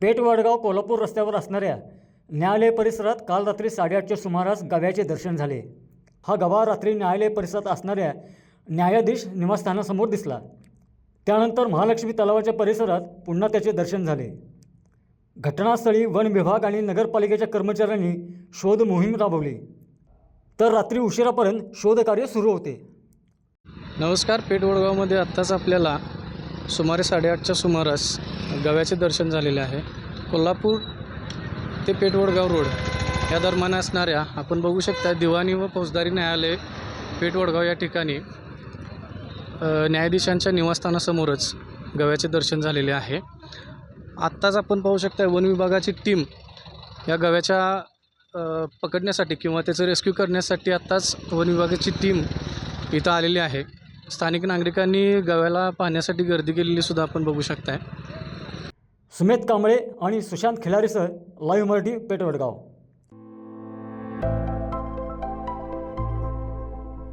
पेठ वडगाव कोल्हापूर रस्त्यावर असणाऱ्या न्यायालय परिसरात काल रात्री साडेआठच्या सुमारास गव्याचे दर्शन झाले. हा गवा रात्री न्यायालय परिसरात असणाऱ्या न्यायाधीश निवासस्थानासमोर दिसला. त्यानंतर महालक्ष्मी तलावाच्या परिसरात पुन्हा त्याचे दर्शन झाले. घटनास्थळी वन विभाग आणि नगरपालिकेच्या कर्मचाऱ्यांनी शोध मोहीम राबवली. तर रात्री उशिरापर्यंत शोधकार्य सुरू होते. नमस्कार पेठ वडगावमध्ये आत्ताच आपल्याला सुमारे साडेआठच्या सुमारास गव्याचे दर्शन झालेले आहे. कोल्हापूर ते पेटवडगाव रोड या दरम्यान असणाऱ्या आपण बघू शकता दिवाणी व फौजदारी न्यायालय पेटवडगाव या ठिकाणी न्यायाधीशांच्या निवासस्थानासमोरच गव्याचे दर्शन झालेले आहे. आत्ताच आपण पाहू शकता वन विभागाची टीम या गव्याच्या पकडण्यासाठी किंवा त्याचं रेस्क्यू करण्यासाठी आत्ताच वन विभागाची टीम इथं आलेली आहे. स्थानिक नागरिकांनी गव्याला पाहण्यासाठी गर्दी केलेली सुद्धा आपण बघू शकताय. सुमेध कांबळे आणि सुशांत खिलारीसह लाईव्ह मराठी पेटवडगाव.